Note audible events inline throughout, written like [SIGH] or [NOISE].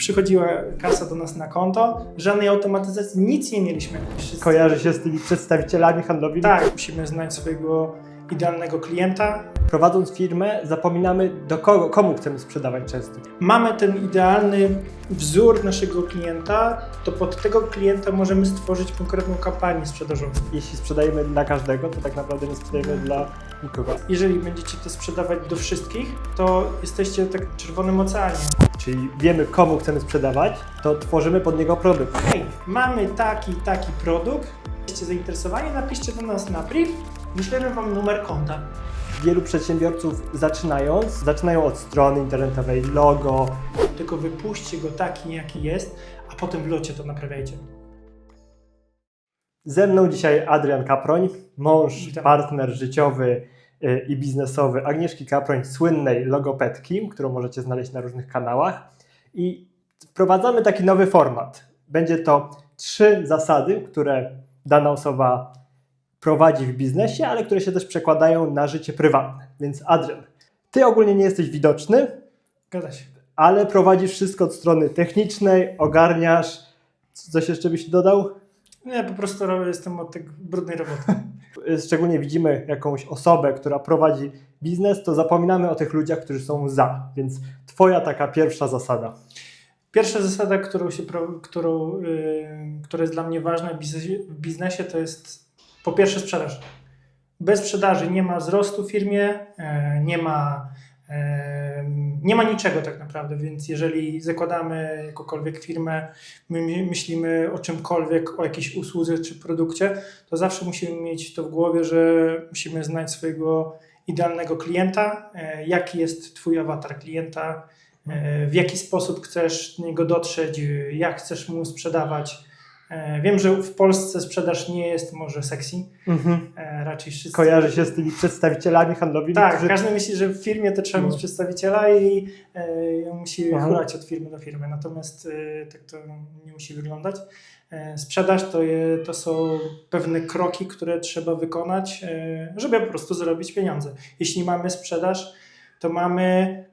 przychodziła kasa do nas na konto, żadnej automatyzacji, nic nie mieliśmy. Wszyscy- Kojarzy się z tymi przedstawicielami handlowymi? Tak, musimy znać swojego idealnego klienta. Prowadząc firmę, zapominamy do kogo, komu chcemy sprzedawać często. Mamy ten idealny wzór naszego klienta, to pod tego klienta możemy stworzyć konkretną kampanię sprzedażową. Jeśli sprzedajemy dla każdego, to tak naprawdę nie sprzedajemy dla nikogo. Jeżeli będziecie to sprzedawać do wszystkich, to jesteście tak w czerwonym oceanie. Czyli wiemy, komu chcemy sprzedawać, to tworzymy pod niego produkt. Hej, mamy taki, taki produkt, jesteście zainteresowani, napiszcie do nas na brief, wyślemy Wam numer konta. Wielu przedsiębiorców zaczynając, zaczynają od strony internetowej, logo. Tylko wypuśćcie go taki, jaki jest, a potem w locie to naprawiajcie. Ze mną dzisiaj Adrian Kaproń, mąż, Witam. partner życiowy y, i biznesowy Agnieszki Kaproń, słynnej logopedki, którą możecie znaleźć na różnych kanałach. I wprowadzamy taki nowy format. Będzie to trzy zasady, które dana osoba prowadzi w biznesie, ale które się też przekładają na życie prywatne. Więc Adrian, ty ogólnie nie jesteś widoczny, Zgadza się. ale prowadzisz wszystko od strony technicznej, ogarniasz. Coś jeszcze byś dodał? Nie, po prostu robię, jestem od tej brudnej roboty. [LAUGHS] szczególnie widzimy jakąś osobę, która prowadzi biznes, to zapominamy o tych ludziach, którzy są za. Więc Twoja taka pierwsza zasada. Pierwsza zasada, którą się, którą, yy, która jest dla mnie ważna w biznesie, w biznesie, to jest po pierwsze sprzedaż. Bez sprzedaży nie ma wzrostu w firmie, e, nie ma, e, nie ma niczego tak naprawdę, więc jeżeli zakładamy jakąkolwiek firmę, my my myślimy o czymkolwiek, o jakiejś usłudze czy produkcie, to zawsze musimy mieć to w głowie, że musimy znać swojego idealnego klienta, e, jaki jest Twój awatar klienta, w jaki sposób chcesz do niego dotrzeć, jak chcesz mu sprzedawać. E, Wiem, że w Polsce sprzedaż nie jest może sexy, e, raczej wszyscy... Kojarzy się z tymi przedstawicielami handlowymi, Tak, którzy... każdy myśli, że w firmie to trzeba No. mieć przedstawiciela i e, musi Aha. chulać od firmy do firmy, natomiast e, tak to nie musi wyglądać. E, sprzedaż to, je, to są pewne kroki, które trzeba wykonać, e, żeby po prostu zarobić pieniądze. Jeśli mamy sprzedaż, to mamy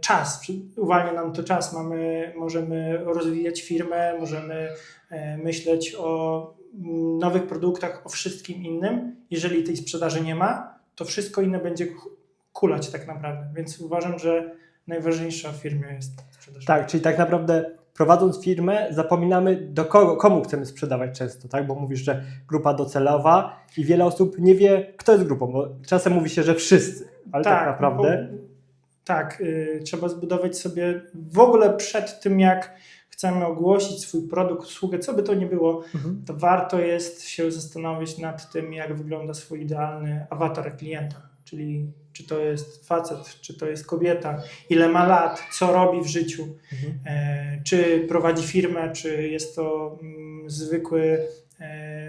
czas, Przy- uwalnia nam to czas, mamy, możemy rozwijać firmę, możemy e, myśleć o mm, nowych produktach, o wszystkim innym. Jeżeli tej sprzedaży nie ma, to wszystko inne będzie ku- kulać tak naprawdę. Więc uważam, że najważniejsza w firmie jest sprzedaż. Tak, czyli tak naprawdę prowadząc firmę, zapominamy do kogo, komu chcemy sprzedawać często, tak? Bo mówisz, że grupa docelowa i wiele osób nie wie, kto jest grupą, bo czasem mówi się, że wszyscy, ale tak, naprawdę... Tak, y, trzeba zbudować sobie w ogóle przed tym, jak chcemy ogłosić swój produkt, usługę, co by to nie było, Mhm. to warto jest się zastanowić nad tym, jak wygląda swój idealny awatar klienta. Czyli czy to jest facet, czy to jest kobieta, ile ma lat, co robi w życiu, Mhm. e, czy prowadzi firmę, czy jest to mm, zwykły, e,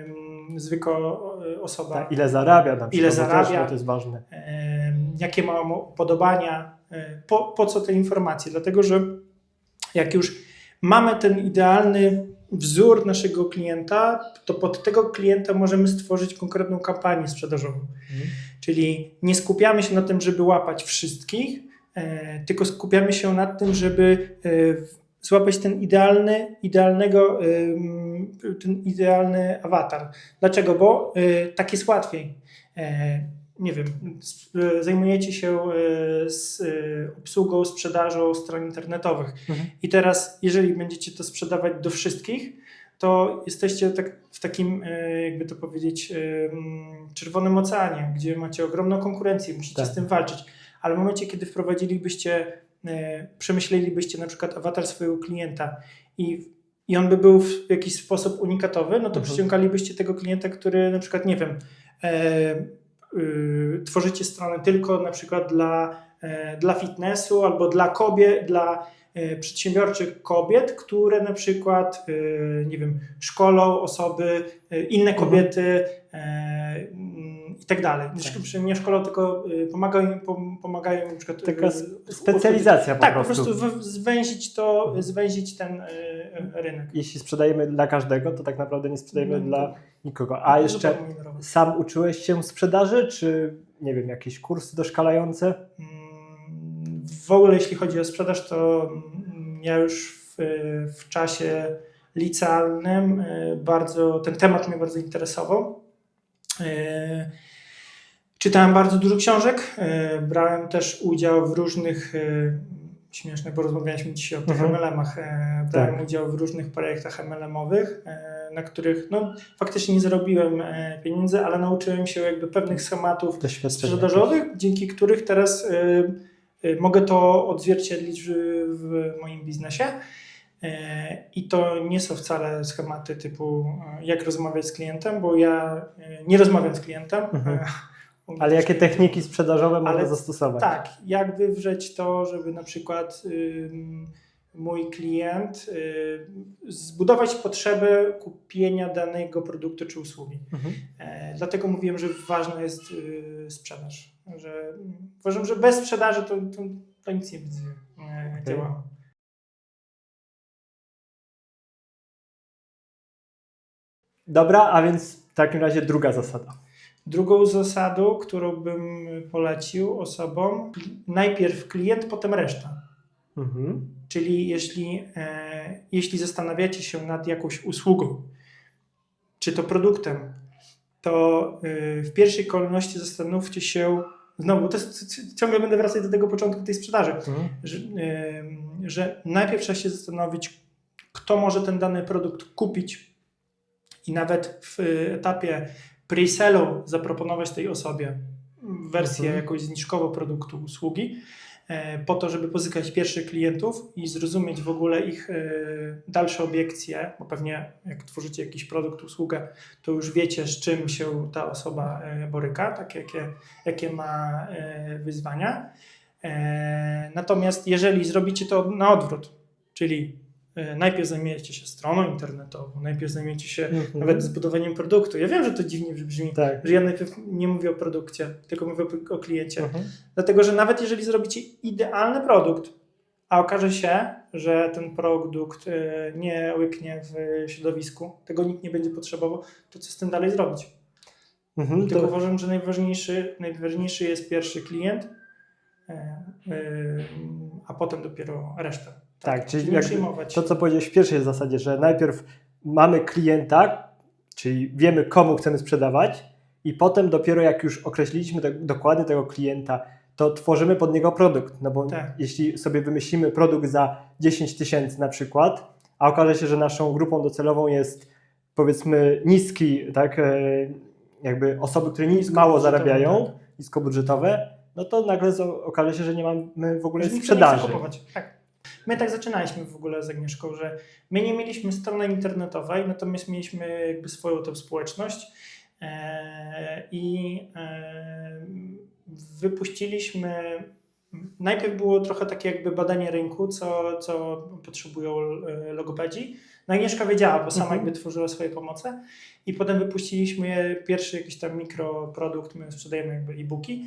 mm, zwykła e, osoba. Tak, ile zarabia na przykład, Ile zarabia. To jest ważne. em, jakie ma upodobania, e, po, po co te informacje? Dlatego, że jak już mamy ten idealny wzór naszego klienta, to pod tego klienta możemy stworzyć konkretną kampanię sprzedażową. Mhm. Czyli nie skupiamy się na tym, żeby łapać wszystkich, e, tylko skupiamy się na tym, żeby e, złapać ten idealny, idealnego, em, ten idealny awatar. Dlaczego? Bo e, tak jest łatwiej. E, nie wiem, e, zajmujecie się e, z e, obsługą, sprzedażą stron internetowych. Mhm. I teraz, jeżeli będziecie to sprzedawać do wszystkich, to jesteście tak w takim, jakby to powiedzieć, czerwonym oceanie, gdzie macie ogromną konkurencję, musicie Tak. z tym walczyć. Ale w momencie, kiedy wprowadzilibyście, przemyślelibyście na przykład awatar swojego klienta i, i on by był w jakiś sposób unikatowy, no to Mhm. przyciągalibyście tego klienta, który na przykład, nie wiem, e, tworzycie stronę tylko na przykład dla, e, dla fitnessu albo dla kobiet, dla przedsiębiorczych kobiet, które na przykład, e, nie wiem, szkolą osoby, e, inne Mhm. kobiety e, mm, i tak dalej. Znaczy, Nie szkolą, tylko e, pomagają, im- pom- pomagają im na przykład... Taka e, sp- specjalizacja po Tak, po prostu. prostu w- zwęzić to, Mhm. zwęzić ten e, e, rynek. Jeśli sprzedajemy dla każdego, to tak naprawdę nie sprzedajemy No, dla nikogo. A jeszcze Zupełnie inny sam uczyłeś się sprzedaży, czy nie wiem, jakieś kursy doszkalające? W ogóle jeśli chodzi o sprzedaż, to mm, ja już w, w czasie licealnym e, bardzo, ten temat mnie bardzo interesował. E, Czytałem bardzo dużo książek, e, brałem też udział w różnych, śmieszne, bo rozmawialiśmy dzisiaj o tych Mhm. MLM-ach, brałem Tak. udział w różnych projektach MLM-owych, na których no, faktycznie nie zarobiłem pieniędzy, ale nauczyłem się jakby pewnych schematów sprzedażowych, dzięki których teraz mogę to odzwierciedlić w, moim biznesie. E, I to nie są wcale schematy typu e, jak rozmawiać z klientem, bo ja nie rozmawiam z klientem. Mhm. [LAUGHS] Ale jakie techniki sprzedażowe można zastosować? Tak, jak wywrzeć to, żeby na przykład mój klient y, zbudować potrzebę kupienia danego produktu czy usługi. Mhm. Dlatego mówiłem, że ważna jest y, sprzedaż. Że, uważam, że bez sprzedaży to, to, to nic nie będzie e, działało. Dobra, a więc w takim razie druga zasada. Drugą zasadą, którą bym polecił osobom, najpierw klient, potem reszta. Mhm. Czyli jeśli, e, jeśli zastanawiacie się nad jakąś usługą, czy to produktem, to e, w pierwszej kolejności zastanówcie się, znowu, to jest, ciągle będę wracać do tego początku tej sprzedaży, Mhm. że, em, że najpierw trzeba się zastanowić, kto może ten dany produkt kupić i nawet w etapie pre-selu zaproponować tej osobie wersję Mhm. jakąś zniżkową produktu, usługi, po to, żeby pozyskać pierwszych klientów i zrozumieć w ogóle ich e, dalsze obiekcje, bo pewnie jak tworzycie jakiś produkt, usługę, to już wiecie, z czym się ta osoba e, boryka, tak jakie, jakie ma e, wyzwania. E, Natomiast jeżeli zrobicie to na odwrót, czyli e, najpierw zajmiecie się stroną internetową, najpierw zajmiecie się Mhm. nawet zbudowaniem produktu. Ja wiem, że to dziwnie brzmi, Tak. że ja najpierw nie mówię o produkcie, tylko mówię o, o kliencie. Mhm. Dlatego, że nawet jeżeli zrobicie idealny produkt, a okaże się, że ten produkt e, nie łyknie w środowisku, tego nikt nie będzie potrzebował, to co z tym dalej zrobić? Mhm. Tylko To, uważam, że najważniejszy, najważniejszy jest pierwszy klient, e, e, a potem dopiero reszta. Tak, czyli nie jakby przyjmować. to, co powiedziałeś w pierwszej zasadzie, że najpierw mamy klienta, czyli wiemy, komu chcemy sprzedawać, i potem dopiero jak już określiliśmy tak dokładnie tego klienta, to tworzymy pod niego produkt. No bo Tak. jeśli sobie wymyślimy produkt za 10 tysięcy na przykład, a okaże się, że naszą grupą docelową jest powiedzmy niski, tak, e, jakby osoby, które nic mało zarabiają, tak. niskobudżetowe, no to nagle okaże się, że nie mamy w ogóle sprzedaży. Tak. My tak zaczynaliśmy w ogóle z Agnieszką, że my nie mieliśmy strony internetowej, natomiast mieliśmy jakby swoją tą społeczność e, i e, wypuściliśmy najpierw było trochę takie jakby badanie rynku, co, co potrzebują e, logopedzi. No Agnieszka wiedziała, bo sama Mhm. jakby tworzyła swoje pomoce i potem wypuściliśmy pierwszy jakiś tam mikroprodukt, my sprzedajemy jakby e-booki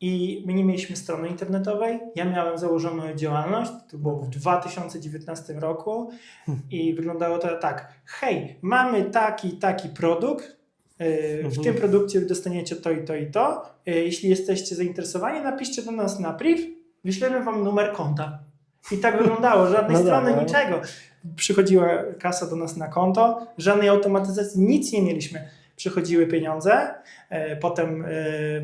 i my nie mieliśmy strony internetowej. Ja miałem założoną działalność, to było w 2019 roku i wyglądało to tak. Hej, mamy taki, taki produkt. e, W Mhm. tym produkcie dostaniecie to i to i to. E, Jeśli jesteście zainteresowani, napiszcie do nas na priv, wyślemy wam numer konta. I tak wyglądało, żadnej No strony, dobra. niczego. Przychodziła kasa do nas na konto, żadnej automatyzacji, nic nie mieliśmy. Przychodziły pieniądze, e, potem e,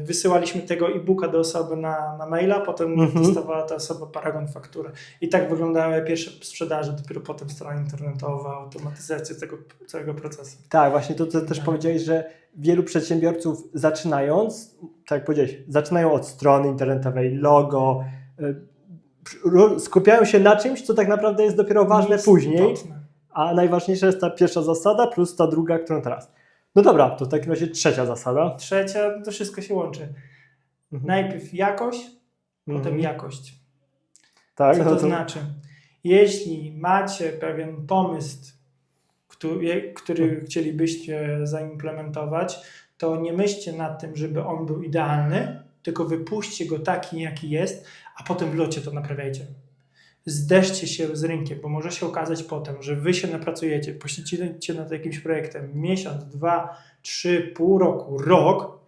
wysyłaliśmy tego e-booka do osoby na, na maila, potem Mhm. dostawała ta osoba paragon fakturę. I tak wyglądały pierwsze sprzedaże, dopiero potem strona internetowa, automatyzacja tego całego procesu. Tak, właśnie to, co też Tak. powiedziałeś, że wielu przedsiębiorców zaczynając, tak jak powiedziałeś, zaczynają od strony internetowej, logo, ru- skupiają się na czymś, co tak naprawdę jest dopiero ważne Nic później, istotne. a najważniejsza jest ta pierwsza zasada plus ta druga, którą teraz. No dobra, to w takim razie trzecia zasada. Trzecia, to wszystko się łączy. Mhm. Najpierw jakość, potem Mhm. jakość. Tak, Co no to to, znaczy? Jeśli macie pewien pomysł, który, który chcielibyście zaimplementować, to nie myślcie nad tym, żeby on był idealny, tylko wypuśćcie go taki, jaki jest, a potem w locie to naprawiajcie. Zderzcie się z rynkiem, bo może się okazać potem, że wy się napracujecie, poświęcicie nad jakimś projektem miesiąc, dwa, trzy, pół roku, rok,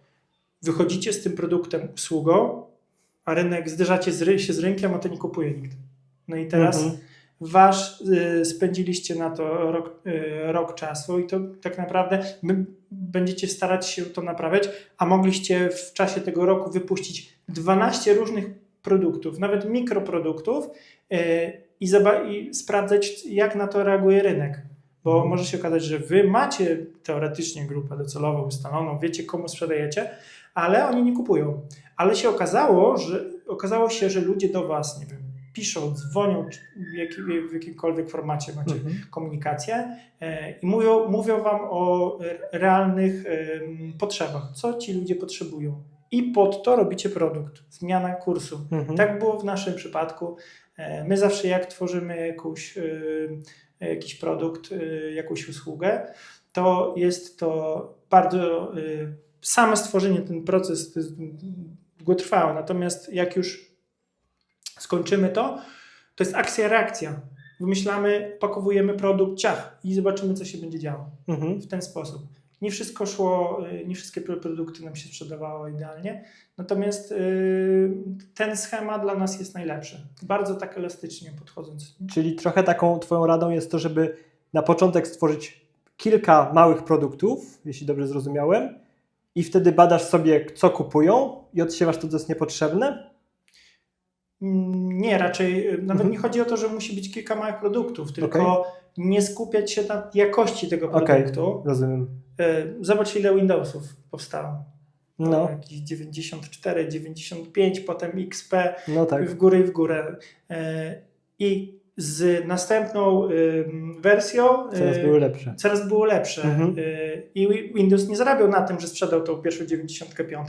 wychodzicie z tym produktem, usługą, a rynek zderzacie z, się z rynkiem, a to nie kupuje nikt. No i teraz Mhm. wasz, y, spędziliście na to rok, y, rok czasu i to tak naprawdę my będziecie starać się to naprawiać, a mogliście w czasie tego roku wypuścić 12 różnych produktów, nawet mikroproduktów y, i, i sprawdzać, jak na to reaguje rynek. Bo Mhm. może się okazać, że wy macie teoretycznie grupę docelową ustaloną, wiecie komu sprzedajecie, ale oni nie kupują. Ale się okazało, że okazało się, że ludzie do was, nie wiem, piszą, dzwonią, w, jaki, w jakimkolwiek formacie macie Mhm. komunikację e, i mówią, mówią wam o e, realnych potrzebach, co ci ludzie potrzebują. I pod to robicie produkt, zmiana kursu. Mhm. Tak było w naszym przypadku. E, My zawsze jak tworzymy jakąś, y, jakiś produkt, y, jakąś usługę, to jest to bardzo same stworzenie, ten proces to jest długotrwały. Natomiast jak już skończymy to, to jest akcja, reakcja. Wymyślamy, pakowujemy produkt, ciach i zobaczymy, co się będzie działo Mhm. w ten sposób. Nie wszystko szło, y, nie wszystkie pro- produkty nam się sprzedawało idealnie, natomiast y, ten schemat dla nas jest najlepszy. Bardzo tak elastycznie podchodząc. Czyli trochę taką Twoją radą jest to, żeby na początek stworzyć kilka małych produktów, jeśli dobrze zrozumiałem, i wtedy badasz sobie, co kupują i odsiewasz to, co jest niepotrzebne. Mm, Nie, raczej y, nawet Mhm. nie chodzi o to, że musi być kilka małych produktów, tylko Okej. Nie skupiać się na jakości tego produktu. Rozumiem. Y, Zobacz, ile Windowsów powstało. No, Jakieś 94, 95, potem XP, no tak. w górę i w górę. E, I z następną wersją Coraz były lepsze. coraz było lepsze. Mhm. I Wi- Windows nie zarabiał na tym, że sprzedał tą pierwszą 95,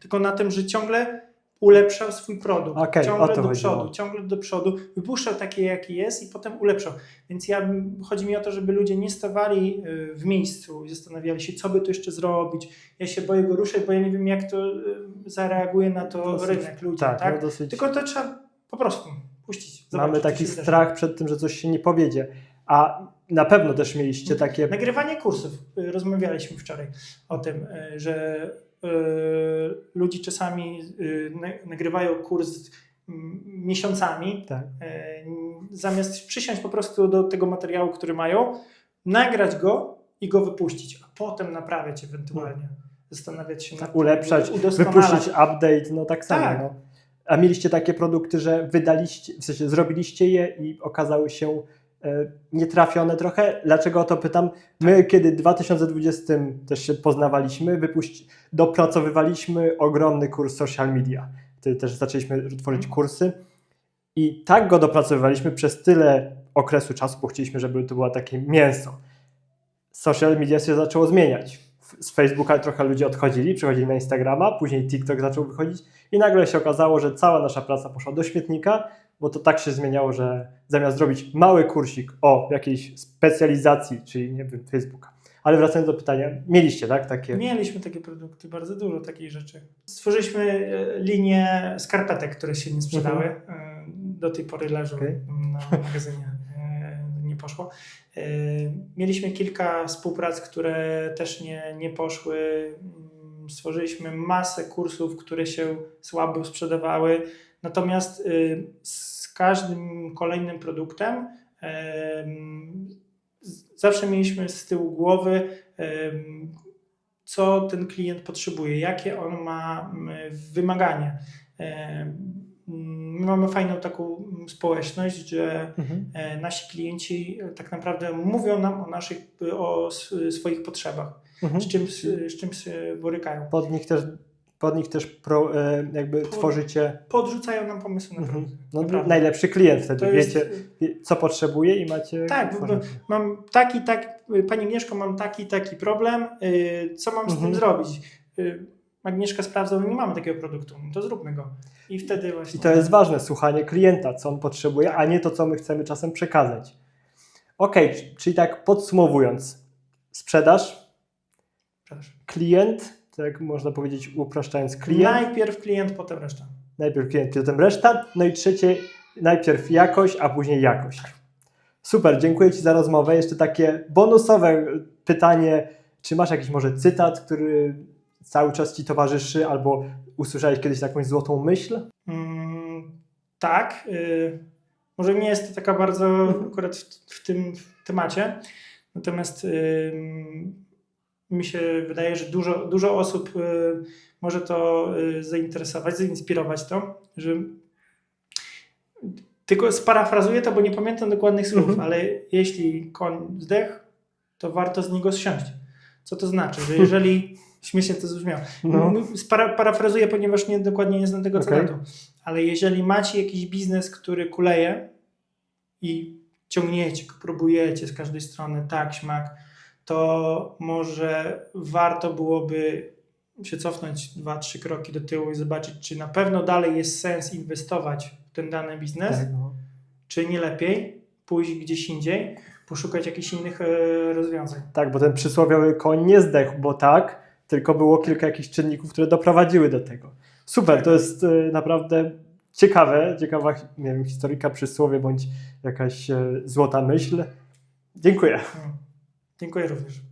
tylko na tym, że ciągle ulepszał swój produkt. Okej, o ciągle do chodziło. przodu, ciągle do przodu, wypuszczał takie, jaki jest i potem ulepszał. Więc ja, chodzi mi o to, żeby ludzie nie stawali y, w miejscu i zastanawiali się, co by tu jeszcze zrobić. Ja się boję go ruszać, bo ja nie wiem, jak to y, zareaguje na to Dosyć- rynek ludzi. Tak, tak? No dosyć. Tylko to trzeba po prostu puścić. zobaczyć, Mamy taki się zdarzy. strach przed tym, że coś się nie powiedzie. A na pewno też mieliście takie. Nagrywanie kursów. Y, Rozmawialiśmy wczoraj o tym, że y, ludzie czasami y, na- nagrywają kurs miesiącami, Tak. y, zamiast przysiąść po prostu do tego materiału, który mają, nagrać go i go wypuścić, a potem naprawiać ewentualnie. Zastanawiać się nad Tak, Ulepszać, udoskonalać. wypuścić update, no tak samo. Tak. No. A mieliście takie produkty, że wydaliście, w sensie zrobiliście je i okazały się nietrafione trochę. Dlaczego o to pytam? My, kiedy w 2020 też się poznawaliśmy, wypuści, dopracowywaliśmy ogromny kurs social media. Wtedy też zaczęliśmy tworzyć kursy i tak go dopracowywaliśmy przez tyle okresu czasu, bo chcieliśmy, żeby to było takie mięso. Social media się zaczęło zmieniać. Z Facebooka trochę ludzie odchodzili, przechodzili na Instagrama, później TikTok zaczął wychodzić i nagle się okazało, że cała nasza praca poszła do śmietnika, bo to tak się zmieniało, że zamiast zrobić mały kursik o jakiejś specjalizacji, czyli nie wiem, Facebooka. Ale wracając do pytania, mieliście, tak? Takie. Mieliśmy takie produkty, bardzo dużo takich rzeczy. Stworzyliśmy e, linię skarpetek, które się nie sprzedały. E, Do tej pory leżą Okej. na magazynie. E, Nie poszło. Mieliśmy kilka współprac, które też nie, nie poszły. Mm, Stworzyliśmy masę kursów, które się słabo sprzedawały. Natomiast y, z każdym kolejnym produktem zawsze mieliśmy z tyłu głowy, co ten klient potrzebuje, jakie on ma wymagania. My mamy fajną taką społeczność, że Mhm. e, nasi klienci tak naprawdę mówią nam o naszych, o swoich potrzebach, Mhm. z czym, z czym się borykają. Pod nich też, pod nich też pro, e, jakby Pod- tworzycie Podrzucają nam pomysły na Mhm. produkty. no, Naprawdę. najlepszy klient wtedy. To Wiecie, wie- co potrzebuje i macie. Tak, mam taki, tak, Pani Agnieszko, mam taki, taki problem, y, co mam z Mhm. tym zrobić? Y, Agnieszka sprawdza, no nie mamy takiego produktu, no to zróbmy go. I wtedy właśnie... I to jest ważne, słuchanie klienta, co on potrzebuje, a nie to, co my chcemy czasem przekazać. Ok, czyli tak podsumowując, sprzedaż, Przepraszam. klient, tak można powiedzieć upraszczając, klient, Najpierw klient, potem reszta. najpierw klient, potem reszta, no i trzecie, najpierw jakość, a później jakość. Super, dziękuję Ci za rozmowę. Jeszcze takie bonusowe pytanie, czy masz jakiś może cytat, który cały czas Ci towarzyszy, albo usłyszałeś kiedyś jakąś złotą myśl? Mm, tak. y, Może nie jest to taka bardzo Mhm. akurat w, w tym temacie, natomiast ym, mi się wydaje, że dużo, dużo osób y, może to y, zainteresować, zainspirować to, że tylko sparafrazuję to, bo nie pamiętam dokładnych słów, Mhm. ale jeśli koń zdechł, to warto z niego zsiąść. Co to znaczy? Że jeżeli, [LAUGHS] śmiesznie to zabrzmiało, No. Spara, parafrazuję, ponieważ nie, dokładnie nie znam tego Okej. cytatu, ale jeżeli macie jakiś biznes, który kuleje i ciągniecie, próbujecie z każdej strony, tak, śmak, to może warto byłoby się cofnąć dwa, trzy kroki do tyłu i zobaczyć, czy na pewno dalej jest sens inwestować w ten dany biznes, Tak, no. czy nie lepiej pójść gdzieś indziej, poszukać jakichś innych e, rozwiązań. tak, bo ten przysłowiowy koń nie zdechł, bo tak, tylko było kilka jakichś czynników, które doprowadziły do tego. Super, to jest e, naprawdę ciekawe, ciekawa nie wiem, historyka, przysłowie bądź jakaś e, złota myśl. Dziękuję. Mm. Dziękuję również.